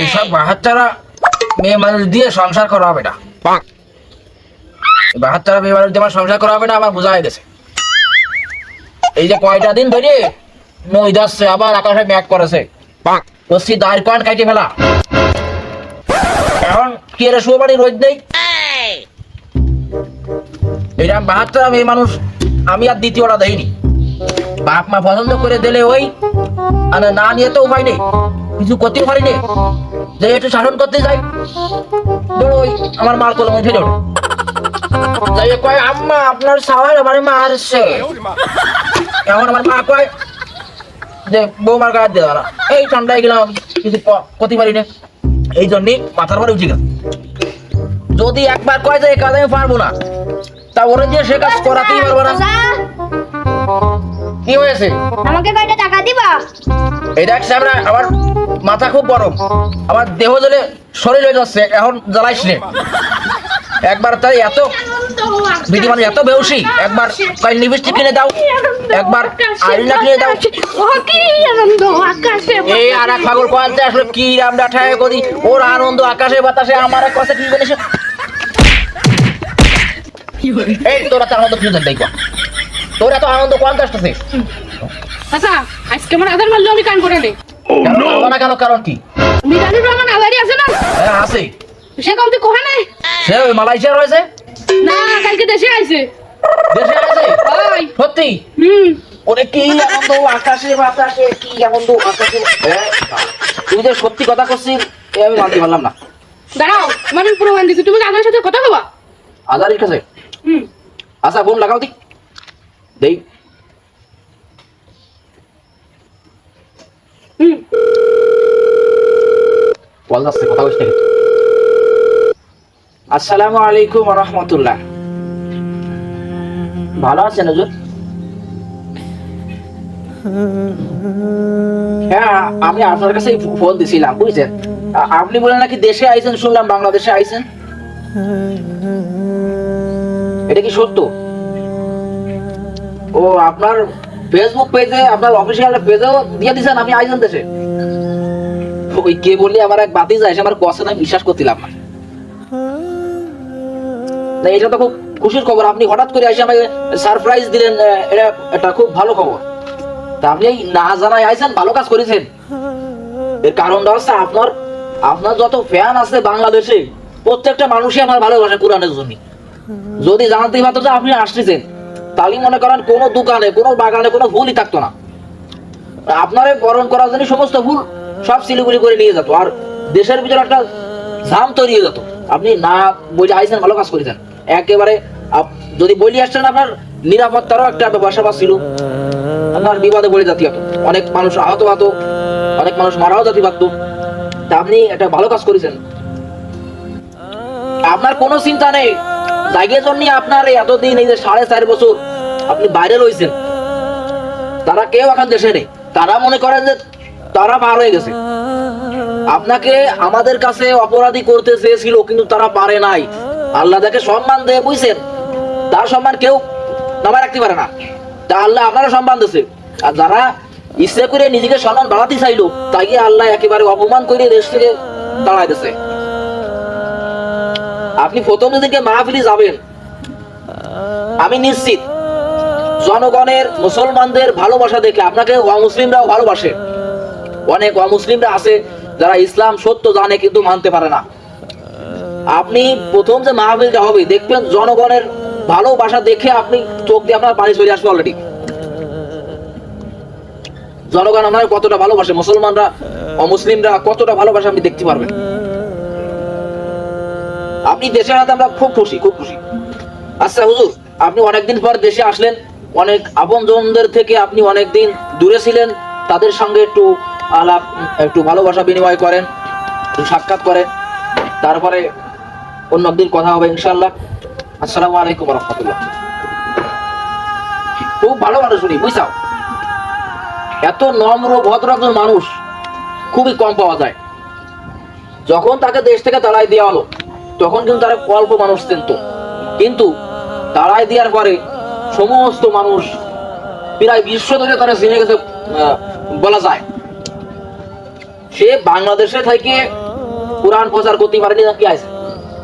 এইসব বাহাত্তারা মেয়ে মানুষ দিয়ে সংসার করা হবে না। বাহাত্তারা মেয়ে মানুষ দিয়ে আমার সংসার করা হবে না আমার বোঝা হয়ে গেছে এই যে কয়টা দিন ধরে নই যাচ্ছে আবার আকাশে করেছে। দাঁড় কাইটে ফেলা। এখন কি এর শুয়ে বাড়ি রোজ নেই? এরকম বাহাত্তর মেয়ে মানুষ আমি আর দ্বিতীয়টা দেইনি। বাপ মা পছন্দ করে দিলে ওই আর না নিয়ে তো উপায় নেই। কিছু করতে পারিনি। যে একটু শাসন করতে যাই। ধরো ওই আমার মার কলম উঠে ধরো যাই কয় আম্মা আপনার সাওয়ার আমার মারছে এখন আমার মা কয়? যে বৌমার গায়ে এই ঠান্ডায় গেলাম কিছু করতে পারি না এই জন্যই মাথার পরে উঠে গেল যদি একবার কয় যে কাজ আমি পারব না তা ওরে দিয়ে সে কাজ করাতেই পারব না। কি হয়েছে? আমাকে কয়টা টাকা দিবা? আমরা আমার মাথা খুব গরম। আমার দেহ জ্বলে শরীর হয়ে যাচ্ছে, এখন জ্বালাইস নে। একবার তাই এত বিধি মানে এত বেউসি একবার কয় লিপস্টিক কিনে দাও, একবার আইনা কিনে দাও। এই আর এক পাগল কোয়ালতে আসলে, কি রামডা ঠায় করি ওর আনন্দ আকাশে বাতাসে, আমার কথা কি জানিস এই তোরা তো আনন্দ কিছু দেখ তোরা তো আনন্দ কোয়ালতে আসতেছে আচ্ছা আজকে আমার আধার মারলে আমি কান করে নেই না কেন? কারণ কি? মিজানুর রহমান আধারি আছে না? হ্যাঁ আছে। সে কাউকে কোহা নাই? সে ওই মালয়েশিয়া রয়েছে না কালকে দেশে আইছে। দেশে আছে সত্যি? হুম। ওরে কি আনন্দ আকাশে বাতাসে কি আনন্দ আকাশে? তুই যে সত্যি কথা করছিস আমি মানতে পারলাম না। দাঁড়াও আমি প্রমাণ দিচ্ছি তুমি আধারের সাথে কথা বলা আজারির কাছে? হুম। আচ্ছা ফোন লাগাও দি। দেই। কথা আসসালামু আলাইকুম ভালো আছেন হুজুর? হ্যাঁ আমি আপনার কাছে ফোন দিছিলাম, বুঝছেন? আপনি বলেন নাকি দেশে আইছেন, শুনলাম বাংলাদেশে আইছেন। এটা কি সত্য? ও, আপনার ফেসবুক পেজে আপনার অফিসিয়াল পেজেও দিয়ে দিছেন, আমি আইছেন দেশে? ওই কে আমার এক বাতি যায় আমার আমি বিশ্বাস না না, এটা তো খুব খুশির খবর। আপনি হঠাৎ করে আমাকে সারপ্রাইজ দিলেন এটা খুব ভালো খবর। তা আপনি এই না ভালো কাজ করেছেন। এর কারণটা হচ্ছে আপনার আপনার যত ফ্যান আছে বাংলাদেশে, প্রত্যেকটা মানুষই আমার ভালোবাসে কোরআনের জন্য যদি জানাতে পারতো যে আপনি আসতেছেন, তাহলে মনে করেন কোনো দোকানে, কোনো বাগানে কোনো ভুলই থাকতো না। আপনারে বরণ করার জন্য সমস্ত ভুল সব সিলিগুলি করে নিয়ে যেত। আর দেশের ভিতরে একটা ঝাম তৈরি হয়ে যেত। আপনি না বলে আইসেন, ভালো কাজ করেছেন একেবারে যদি বলি আসছেন আপনার নিরাপত্তারও একটা ব্যাপার স্যাপার ছিল। আপনার বিবাদে বলে জাতি হতো। অনেক মানুষ আহত হতো, অনেক মানুষ মারাও জাতি পারতো তা আপনি একটা ভালো কাজ করেছেন। আপনার কোনো চিন্তা নেই। জায়গার জন্য আপনার এই এতদিন, এই যে সাড়ে চার বছর আপনি বাইরে রয়েছেন। তারা কেউ এখন দেশে নেই। তারা মনে করেন যে তারা পার হয়ে গেছে। আপনাকে আমাদের কাছে অপরাধী করতে চেয়েছিল, কিন্তু তারা পারে নাই। আল্লাহ তাকে সম্মান দেয়, বুঝছেন? তার সম্মান কেউ নামায় রাখতে পারে না। তা আল্লাহ আপনারা সম্মান দিয়েছে। আর যারা ইচ্ছে করে নিজেকে সম্মান বাড়াতে চাইলো, তাকে আল্লাহ একেবারে অপমান করে দেশ থেকে দাঁড়ায় দিয়েছে। আপনি প্রথম যেদিকে মাহফিলি যাবেন। আমি নিশ্চিত, জনগণের, মুসলমানদের ভালোবাসা দেখে আপনাকে অমুসলিমরাও ভালোবাসে। অনেক অমুসলিমরা আছে যারা ইসলাম সত্য জানে কিন্তু মানতে পারে না। আপনি প্রথম যে মাহফিলটা হবে, দেখবেন জনগণের ভালোবাসা দেখে আপনি চোখ দিয়ে আপনার পানি চলে আসবে অলরেডি জনগণ আমার কতটা ভালোবাসে, মুসলমানরা, অমুসলিমরা কতটা ভালোবাসে আপনি দেখতে পারবেন। আপনি দেশে আনাতে আমরা খুব খুশি খুব খুশি। আচ্ছা হুজুর, আপনি অনেকদিন পর দেশে আসলেন, অনেক আপনজনদের থেকে আপনি অনেকদিন দূরে ছিলেন, তাদের সঙ্গে একটু আলাপ একটু ভালোবাসা বিনিময় করেন সাক্ষাৎ করেন। তারপরে অন্য একদিন কথা হবে ইনশাল্লাহ আসসালামু আলাইকুম রহমতুল্লাহ খুব ভালো মানুষ উনি, বুঝছাও? এত নম্র, ভদ্র একজন মানুষ, খুবই কম পাওয়া যায়। যখন তাকে দেশ থেকে তাড়াই দেওয়া হলো, তখন কিন্তু তারা অল্প মানুষ চিনত। কিন্তু তাড়াই দেওয়ার পরে সমস্ত মানুষ প্রায় বিশ্ব থেকে তারা চিনে গেছে বলা যায়। সে বাংলাদেশে থেকে কোরআন প্রচার করতে পারেনি কি আছে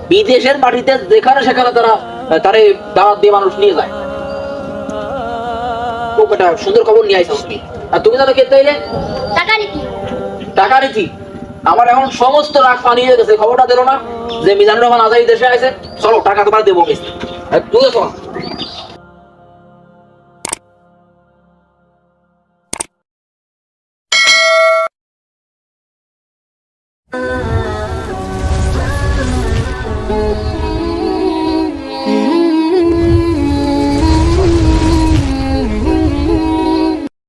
বিদেশের মাটিতে যেখানে সেখানে তারা তারে দাওয়াত দিয়ে মানুষ নিয়ে যায়। খুব একটা সুন্দর খবর নিয়ে আইসা তুমি। আর তুমি জানো কে তাইলে? টাকা নীতি। রীতি আমার এখন সমস্ত রাগ পানি হয়ে গেছে খবরটা দিল না যে মিজানুর রহমান আজাদি দেশে আছে চলো টাকা তোমার দেবো তুই চল